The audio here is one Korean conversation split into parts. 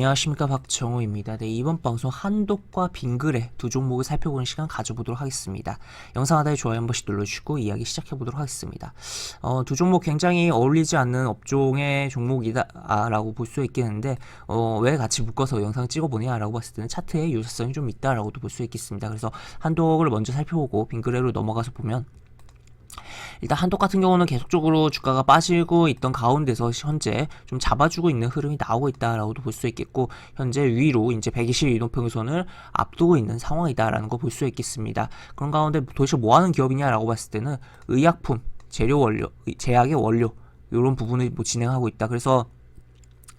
안녕하십니까 박정우입니다. 네, 이번 방송 한독과 빙그레 두 종목을 살펴보는 시간 가져보도록 하겠습니다. 영상 하단에 좋아요 한 번씩 눌러주시고 이야기 시작해보도록 하겠습니다. 어, 두 종목 굉장히 어울리지 않는 업종의 종목이다라고 볼 수 있겠는데 어, 왜 같이 묶어서 영상 찍어보냐라고 봤을 때는 차트에 유사성이 좀 있다라고도 볼 수 있겠습니다. 그래서 한독을 먼저 살펴보고 빙그레로 넘어가서 보면 일단 한독 같은 경우는 계속적으로 주가가 빠지고 있던 가운데서 현재 좀 잡아주고 있는 흐름이 나오고 있다라고도 볼 수 있겠고 현재 위로 이제 120 이동평선을 앞두고 있는 상황이다라는 거 볼 수 있겠습니다. 그런 가운데 도대체 뭐 하는 기업이냐라고 봤을 때는 의약품, 재료 원료, 의- 제약의 원료 이런 부분을 뭐 진행하고 있다. 그래서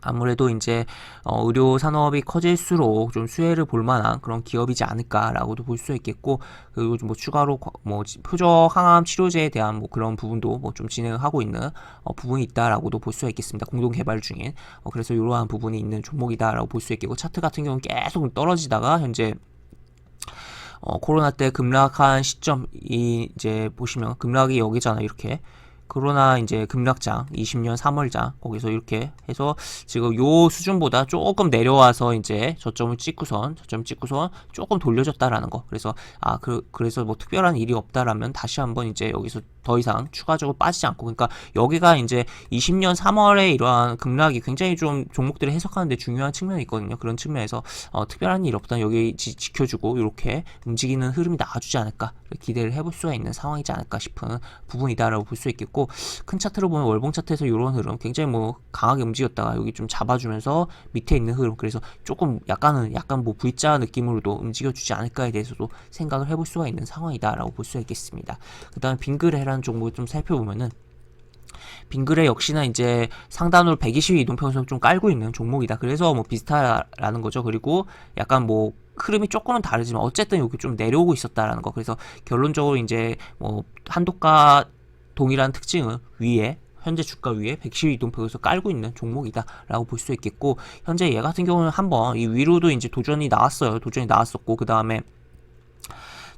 아무래도 이제 어, 의료 산업이 커질수록 좀 수혜를 볼 만한 그런 기업이지 않을까라고도 볼 수 있겠고 그리고 좀뭐 추가로 과- 뭐 지- 표적 항암 치료제에 대한 뭐 그런 부분도 뭐 좀 진행을 하고 있는 어, 부분이 있다라고도 볼 수 있겠습니다. 공동 개발 중인 어, 그래서 이러한 부분이 있는 종목이다라고 볼 수 있겠고 차트 같은 경우는 계속 떨어지다가 현재 어, 코로나 때 급락한 시점 이 이제 보시면 급락이 여기잖아요 이렇게 코로나 이제 급락장 20년 3월장 거기서 이렇게 해서 지금 요 수준보다 조금 내려와서 이제 저점을 찍고선 저점 찍고선 조금 돌려줬다라는 거. 그래서 아 그 그래서 뭐 특별한 일이 없다라면 다시 한번 이제 여기서 더 이상 추가적으로 빠지지 않고 그러니까 여기가 이제 20년 3월에 이러한 급락이 굉장히 좀 종목들을 해석하는데 중요한 측면이 있거든요 그런 측면에서 어, 특별한 일 없다 여기 지, 지켜주고 이렇게 움직이는 흐름이 나와주지 않을까 기대를 해볼 수가 있는 상황이지 않을까 싶은 부분이다라고 볼 수 있겠고 큰 차트로 보면 월봉 차트에서 이런 흐름 굉장히 뭐 강하게 움직였다가 여기 좀 잡아주면서 밑에 있는 흐름 그래서 조금 약간은 약간 뭐 V자 느낌으로도 움직여주지 않을까에 대해서도 생각을 해볼 수가 있는 상황이다라고 볼 수가 있겠습니다. 그다음 빙그레라 는 종목을 좀 살펴보면은 빙그레 역시나 이제 상단으로 120 이동평선 좀 깔고 있는 종목이다. 그래서 뭐 비슷하라는 거죠. 그리고 약간 뭐 흐름이 조금은 다르지만 어쨌든 여기 좀 내려오고 있었다라는 거. 그래서 결론적으로 이제 뭐 한독과 동일한 특징은 위에 현재 주가 위에 112 이동평에서 깔고 있는 종목이다라고 볼 수 있겠고 현재 얘 같은 경우는 한번 이 위로도 이제 도전이 나왔어요. 도전이 나왔었고 그 다음에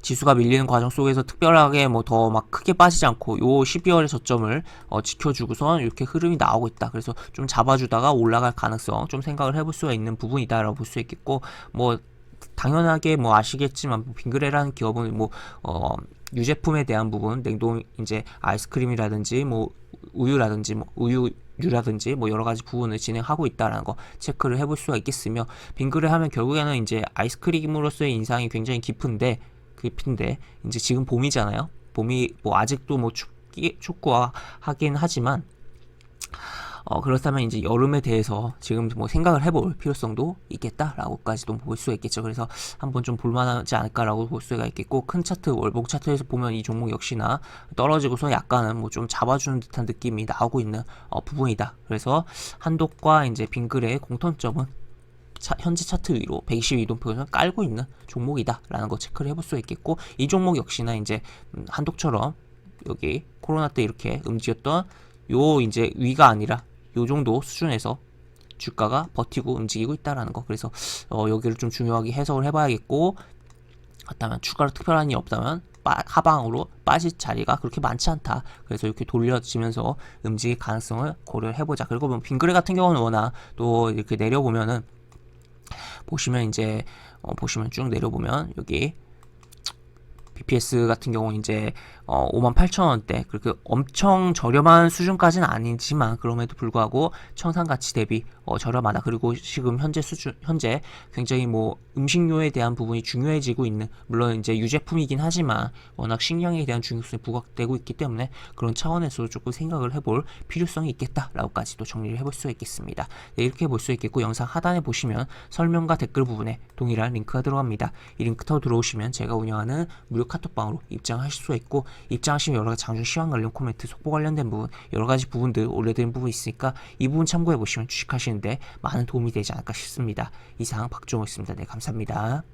지수가 밀리는 과정 속에서 특별하게 뭐 더 막 크게 빠지지 않고 요 12월의 저점을 어, 지켜주고선 이렇게 흐름이 나오고 있다. 그래서 좀 잡아주다가 올라갈 가능성 좀 생각을 해볼 수가 있는 부분이다라고 볼 수 있겠고 뭐 당연하게 뭐 아시겠지만 뭐 빙그레라는 기업은 뭐 어, 유제품에 대한 부분 냉동 이제 아이스크림이라든지 뭐 우유라든지 뭐 우유류라든지 뭐 여러 가지 부분을 진행하고 있다라는 거 체크를 해볼 수가 있겠으며 빙그레 하면 결국에는 이제 아이스크림으로서의 인상이 굉장히 깊은데 깊은데 이제 지금 봄이잖아요. 봄이 뭐 아직도 뭐 춥기 춥고 하긴 하지만 어, 그렇다면 이제 여름에 대해서 지금 뭐 생각을 해볼 필요성도 있겠다라고까지도 볼 수가 있겠죠. 그래서 한번 좀 볼만하지 않을까라고 볼 수가 있겠고 큰 차트 월봉 차트에서 보면 이 종목 역시나 떨어지고서 약간은 뭐 좀 잡아주는 듯한 느낌이 나오고 있는 어, 부분이다. 그래서 한독과 이제 빙그레의 공통점은 차- 현재 차트 위로 122동표에서 깔고 있는 종목이다라는 거 체크를 해볼 수 있겠고 이 종목 역시나 이제 음, 한독처럼 여기 코로나 때 이렇게 움직였던 요 이제 위가 아니라 요 정도 수준에서 주가가 버티고 움직이고 있다라는 거 그래서 어, 여기를 좀 중요하게 해석을 해봐야겠고 그렇다면 추가로 특별한 일이 없다면 빠- 하방으로 빠질 자리가 그렇게 많지 않다. 그래서 이렇게 돌려지면서 움직일 가능성을 고려를 해보자. 그리고 뭐 빙그레 같은 경우는 워낙 또 이렇게 내려보면은 보시면 이제 어, 보시면 쭉 내려보면 여기 BPS 같은 경우는 이제 어, 58,000원대 그렇게 엄청 저렴한 수준까지는 아니지만 그럼에도 불구하고 청산 가치 대비 어, 저렴하다. 그리고 지금 현재 수준 현재 굉장히 뭐 음식료에 대한 부분이 중요해지고 있는 물론 이제 유제품이긴 하지만 워낙 식량에 대한 중요성이 부각되고 있기 때문에 그런 차원에서 조금 생각을 해볼 필요성이 있겠다라고까지도 정리를 해볼 수가 있겠습니다. 네, 이렇게 볼 수 있겠고 영상 하단에 보시면 설명과 댓글 부분에 동일한 링크가 들어갑니다. 이 링크 타고 들어오시면 제가 운영하는 무료 카톡방으로 입장하실 수가 있고 입장하시면 여러 가지 장중 시황 관련 코멘트, 속보 관련된 부분 여러 가지 부분들 올려드린 부분이 있으니까 이 부분 참고해 보시면 주식하시는데 많은 도움이 되지 않을까 싶습니다. 이상 박종호였습니다. 네 감사합니다.